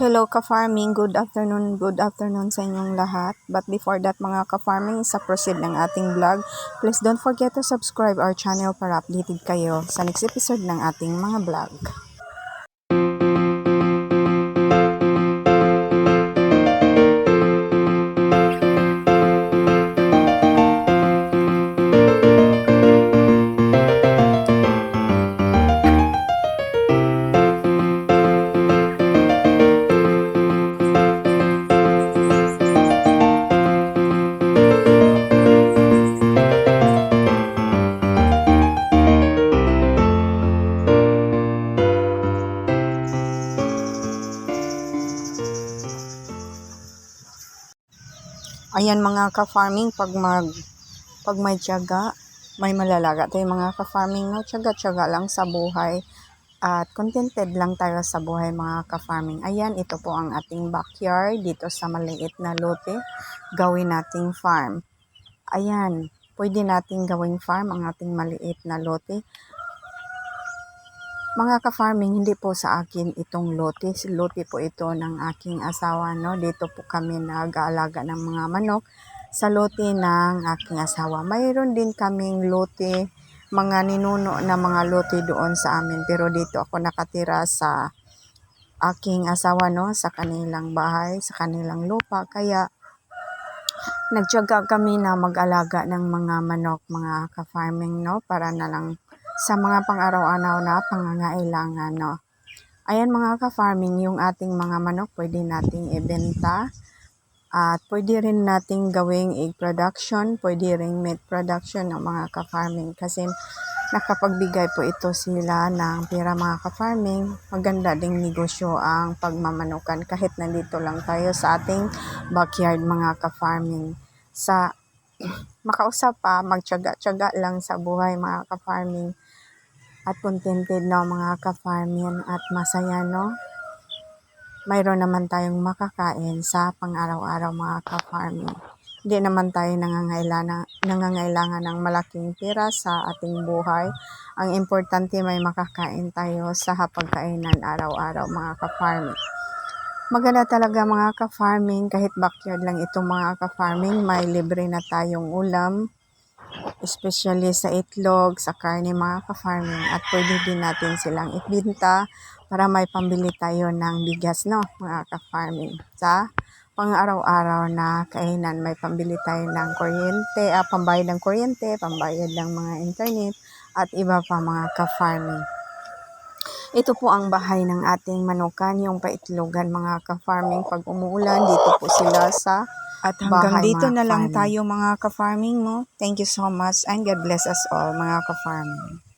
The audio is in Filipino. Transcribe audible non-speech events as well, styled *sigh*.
Hello ka-farming, good afternoon, good afternoon sa inyong lahat. But before that mga ka-farming, sa proceed ng ating vlog, please don't forget to subscribe our channel para updated kayo sa next episode ng ating mga vlog. Ayan mga ka-farming, pag mag pag may tiyaga, may malalaga tayo mga ka-farming, no? Tiyaga-tiyaga lang sa buhay at contented lang tayo sa buhay mga ka-farming. Ayan, ito po ang ating backyard dito sa maliit na lote. Gawin nating farm. Ayan, pwede nating gawing farm ang ating maliit na lote. Mga ka-farming, hindi po sa akin itong lote. Lote po ito ng aking asawa. No? Dito po kami nag-aalaga ng mga manok sa lote ng aking asawa. Mayroon din kaming lote, mga ninuno na mga lote doon sa amin. Pero dito ako nakatira sa aking asawa, no? sa kanilang bahay, sa kanilang lupa. Kaya nagtyaga kami na mag-alaga ng mga manok, mga ka-farming, no? Para na lang sa mga pang-araw-araw na pangangailangan, no? Ayan mga ka-farming, yung ating mga manok pwede nating ibenta. At pwede rin nating gawing egg production, pwede rin meat production ng mga ka-farming. Kasi nakapagbigay po ito sila ng pera mga ka-farming. Maganda ding negosyo ang pagmamanukan kahit nandito lang tayo sa ating backyard mga ka-farming. Sa *clears throat* makausap pa, magtyaga-tyaga lang sa buhay mga ka-farming at contented na mga ka-farming at masaya no. Mayroon naman tayong makakain sa pang-araw-araw mga ka-farming. Hindi naman tayo nangangailangan, nangangailangan ng malaking pera sa ating buhay. Ang importante may makakain tayo sa hapagkainan araw-araw mga ka-farming. Maganda talaga mga ka-farming kahit backyard lang itong mga ka-farming may libre na tayong ulam especially sa itlog, sa karne mga ka-farming at pwede din natin silang ibinta para may pambili tayo ng bigas no mga ka-farming sa pang araw-araw na kainan may pambili tayo ng kuryente, ah, pambayad ng kuryente, pambayad ng mga internet at iba pa mga ka-farming. Ito po ang bahay ng ating manukan, yung paitlogan mga ka-farming. Pag umuulan, dito po sila sa at hanggang Bahay, dito na lang farming. tayo mga ka-farming mo. Thank you so much and God bless us all mga ka-farming.